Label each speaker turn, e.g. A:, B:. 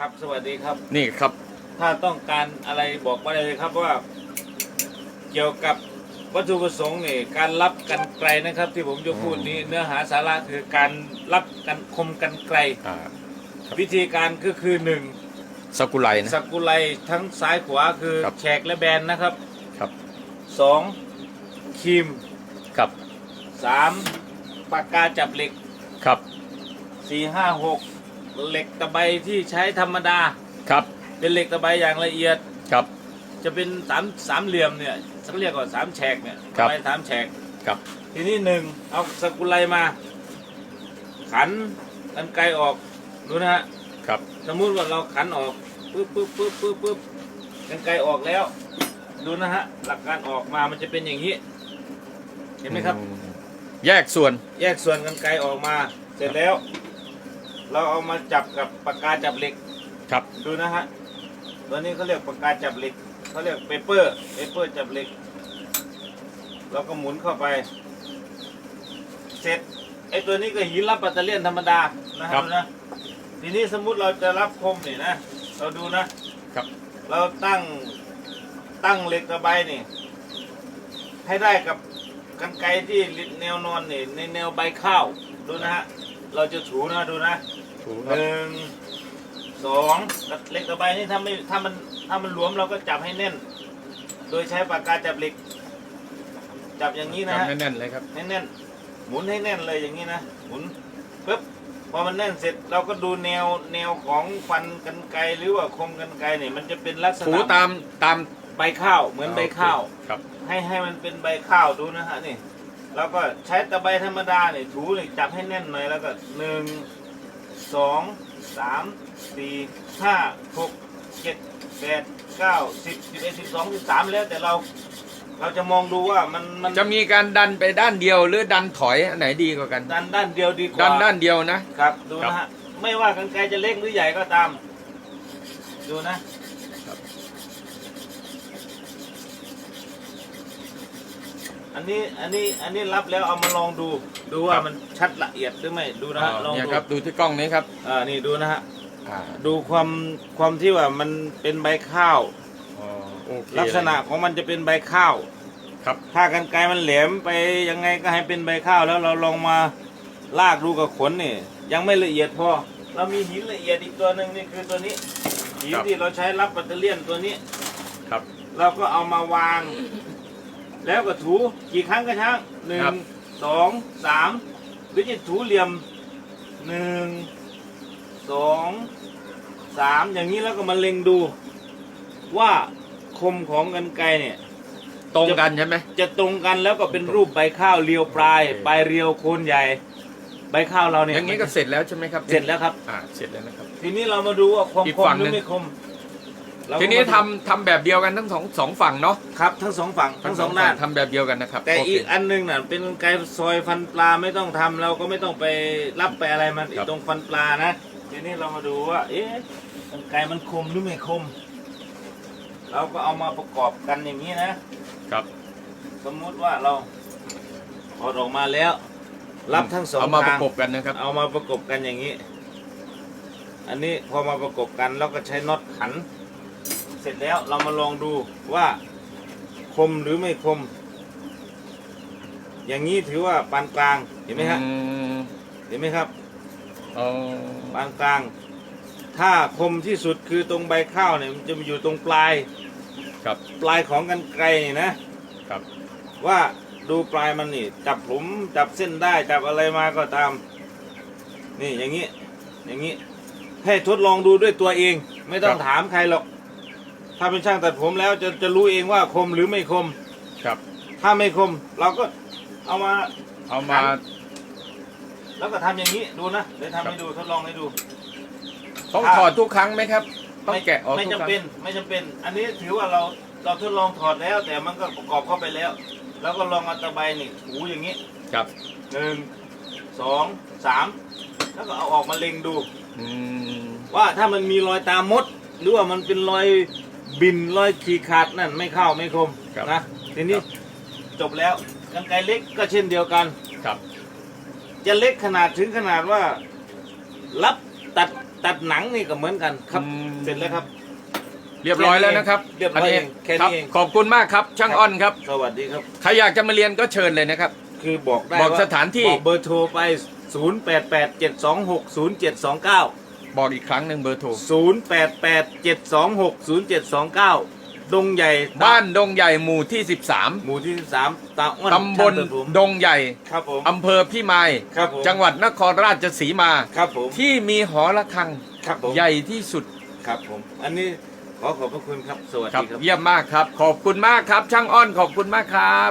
A: ครับสวัสดีครับ
B: นี่ครับ
A: ถ้าต้องการอะไรบอกมาเลยครับว่า เกี่ยวกับวัตถุประสงค์นี่การรับกันไกลนะครับ ที่ผมจะพูดนี้เนื้อหาสาระคือการรับกันคมกันไกล
B: อ่า
A: วิธีการก็คือหนึ่ง
B: สกุไลนะ
A: สกุไลทั้งซ้ายขวาคือ
B: ครับ
A: แฉกและแบนนะครับ
B: ครับ
A: สองครีม
B: ครับ
A: สามปากกาจับเหล็ก
B: ครับ
A: สี่ห้าหก เหล็กตะไบที่ใช้ธรรมดา
B: ครับ
A: เป็นเหล็กตะไบอย่างละเอียด
B: ครับ
A: จะเป็นสามสามเหลี่ยมเนี่ยเขาเรียกว่าสามแฉกเนี่ย
B: ครับ
A: ไปสามแฉก
B: ครับ
A: ทีนี้หนึ่งเอาสกุลไลมา ขันกันไกลออกดูนะฮะ
B: ครับ
A: สมมุติว่าเราขันออกปึ๊บปึ๊บปึ๊บปึ๊บปึ๊บกันไกลออกแล้ว ดูนะฮะหลักการออกมามันจะเป็นอย่างนี้ เห็นไหมครับ
B: อืแยกส่วน
A: แยกส่วนกันไกลออกมา เสร็จแล้ว เราเอามาจับกับปากกาจับเหล็ก
B: ครับ
A: ดูนะฮะตัวนี้เขาเรียกปากกาจับเหล็กเขาเรียกเปเปอร์เปเปอร์จับเหล็กเราก็หมุนเข้าไป เสร็จไอ้ตัวนี้ก็หินรับปัตเตอร์เลียนธรรมดานะค
B: ครั
A: รับบนะทีนี้สมมุติเราจะรับคมนี่นะ เราดูนะ
B: ครับ
A: เราตั้งตั้งเหล็กตะไบนี่ ให้ได้กับกันไกรที่แนวนอนนี่ในแนวใบข้าวดูนะฮะเราจะถูนะดูนะ
B: ถูก
A: หนึ่งสองเหล็กตะไบนี่ถ้าไม่ถ้ามันถ้ามันหลวมเราก็จับให้แน่น โดยใช้ปากกาจับเหล็ก จับอย่างนี้นะ
B: จำ
A: ฮะ
B: แน่นๆเลยครับ
A: ให้แน่น หมุนให้แน่นเลยอย่างนี้นะ หมุนปึ๊บ พอมันแน่นเสร็จเราก็ดูแนวแนวของฟันกันไกรหรือว่าคมกันไกรเนี่ยมันจะเป็นลักษ
B: ถู
A: ณะ
B: ตามตาม
A: ใบข้าวเหมือนใบข้าว
B: ครับ
A: ให้ให้มันเป็นใบข้าวดูนะฮะนี่ แล้วก็ใช้ตะไบธรรมดาเนี่ยถูนี่จับให้แน่นหน่อยแล้วก็หนึ่งส องสามสี่ห้าหกเจ็ดแปดเก้าสิบสิบเอ็ดสิบสองสิบสามแล้วแต่เราเราจะมองดูว่ามันมัน
B: จะมีการดันไปด้านเดียวหรือดันถอยอันไหนดีกว่ากัน
A: ดันด้านเดียวดีกว่า
B: ดันด้านเดียวนะ
A: ครับดู
B: ครับ
A: นะฮะไม่ว่ากันไกรจะเล็กหรือใหญ่ก็ตาม ดูนะ
B: ครับ
A: อันนี้อันนี้อันนี้รับแล้วเอามาลองดูดูว่ามันชัดละเอียดหรือไม่ดูนะฮะลอง
B: เนี่ย
A: ดู
B: ครับดูที่กล้องนี้ครับ
A: อ่านี่ดูนะฮะ
B: อ่า
A: ดูความความที่ว่ามันเป็นใบข้าว
B: อ๋อโอเค
A: ลักษณะของมันจะเป็นใบข้าว
B: ครับ
A: ถ้ากันไกรมันแหลมไปยังไงก็ให้เป็นใบข้าวแล้วเราลองมาลากดูกับขนนี่ยังไม่ละเอียดพอ เรามีหินละเอียดอีกตัวหนึ่งนี่คือตัวนี้หินที่เราใช้รับแบตเตอเลียนตัวนี้
B: ครับ
A: เราก็เอามาวาง แล้วก็ถูกี่ครั้งก็ช่างหนึ่
B: ครั
A: ง
B: บ
A: สองสามหรือจะถูเหลี่ยมหนึ่งสองสามอย่างนี้แล้วก็มาเล็งดูว่าคมของกันไกรเนี่ย
B: ตรงกันใช่ไหม
A: จะตรงกันแล้วก็เป็นรูปใบข้าวเรียวปลาย
B: โอเค
A: ปลายเรียวโคนใหญ่ ใบข้าวเราเนี่ย
B: อย่างนี้ก็เสร็จแล้วใช่ไหมครับ
A: เสร็จแล้วครับ
B: อ่าเสร็จแล้วนะครับ
A: ทีนี้เรามาดูว่าคม
B: อีก
A: คม
B: ฝั่ง
A: หรือ
B: หนึ่ง
A: ไม่คม เราก็
B: ทีนี้
A: มาดู
B: ทำทำแบบเดียวกันทั้งสองสองฝั่งเนาะ
A: ครับทั้งสองฝั่งทั้งสองด้าน
B: ทำแบบเดียวกันนะครับ
A: แต่
B: โเค
A: อีกอันหนึงน่ะเป็นไกรซอยฟันปลาไม่ต้องทำเราก็ไม่ต้องไปรับไปอะไรมันอี
B: ครั
A: ก
B: บ
A: ตรงฟันปลานะ ทีนี้เรามาดูว่า เอ๊ะกันไกรมันคมหรือไม่คม เราก็เอามาประกอบกันอย่างนี้นะ
B: ครับ
A: สมมุติว่าเราถอดออกมาแล้ว รับทั้งสอง
B: เอามาป
A: ทา
B: ระ
A: ง
B: กบกันนะครับ
A: เอามาประกบกันอย่างนี้ อันนี้พอมาประกบกันเราก็ใช้น็อตขัน เสร็จแล้วเรามาลองดูว่าคมหรือไม่คม อย่างนี้ถือว่าปานกลางเห็นไหมฮะ
B: อืม
A: เห็นไหมครับ
B: อ๋อ
A: ปานกลาง ถ้าคมที่สุดคือตรงใบข้าวเนี่ยมันจะมาอยู่ตรงปลาย
B: ครับ
A: ปลายของกันไกรนี่นะครับ ว่าดูปลายมันนี่จับผมจับเส้นได้จับอะไรมาก็ตาม นี่อย่างนี้ อย่างนี้ ให้ทดลองดูด้วยตัวเอง ไม่ต้องถามใครหรอก ถ้าเป็นช่างตัดผมแล้วจะจะรู้เองว่าคมหรือไม่คม
B: ครับ
A: ถ้าไม่คม เราก็เอามา
B: เอามา
A: แล้วก็ทำอย่างนี้ดูนะเดี๋ยวทำให้ดูทดลองให้ดู
B: ต้อง
A: ครับ
B: ถอดทุกครั้งไหมครับ ต้อง
A: ไม่
B: แกะออก
A: ไม่
B: ทุก
A: จำ
B: ครั้ง
A: เป็นไม่จำเป็น อันนี้ถือว่าเราเราทดลองถอดแล้ว แต่มันก็ประกอบเข้าไปแล้ว แล้วก็ลองเอาตะไบนี่ถูอย่างนี้
B: ครับ
A: หนึ่งสองสามแล้วก็เอาออกมาเล็งดู
B: อืม
A: ว่าถ้ามันมีรอยตามมด หรือว่ามันเป็นรอย บินรอยขีดขาดนั่นไม่เข้าไม่คม
B: ครับ
A: นะทีนี้จบแล้วกันไกรเล็กก็เช่นเดียวกัน
B: ครับ
A: จะเล็กขนาดถึงขนาดว่า รับตัดตัดหนังนี่ก็เหมือนกันครับ
B: อืม
A: เสร็จแล้วครับ
B: เรียบร้อยแล้วนะครับ
A: เรียบร้อยเองแค่นี้
B: รับ
A: เอง
B: ขอบคุณมากครับช่างอ้อนครับ
A: สวัสดีครับ
B: ใครอยากจะมาเรียนก็เชิญเลยนะครับ
A: คือบอกได้
B: บอก
A: ว่
B: สถานที่
A: บอกเบอร์โทรไป 0 8 8 7 2 6 0 7 2 9
B: บอกอีกครั้งหนึ่งเบอร์โทร
A: 0 8 8 7 2 6 0 7 2 9 ดงใหญ่ต
B: บ้านดงใหญ่หมู่ที่
A: หมู่ที่ 13 ตาอ้วน
B: 13ตำบล
A: ช่างตัดผม
B: ดงใหญ่
A: ครับผม
B: อำเภอพิมาย
A: ครับผม
B: จังหวัดนครราชสีมา
A: ครับผม
B: ที่มีหอระฆัง
A: ครับผม
B: ใหญ่ที่สุด
A: ครับผม อันนี้ขอขอบพระคุณครับ สวัส
B: ครับ
A: ดีครับ
B: เยี่ยมมากครับ ขอบคุณมากครับ ช่างอ้อนขอบคุณมากครับ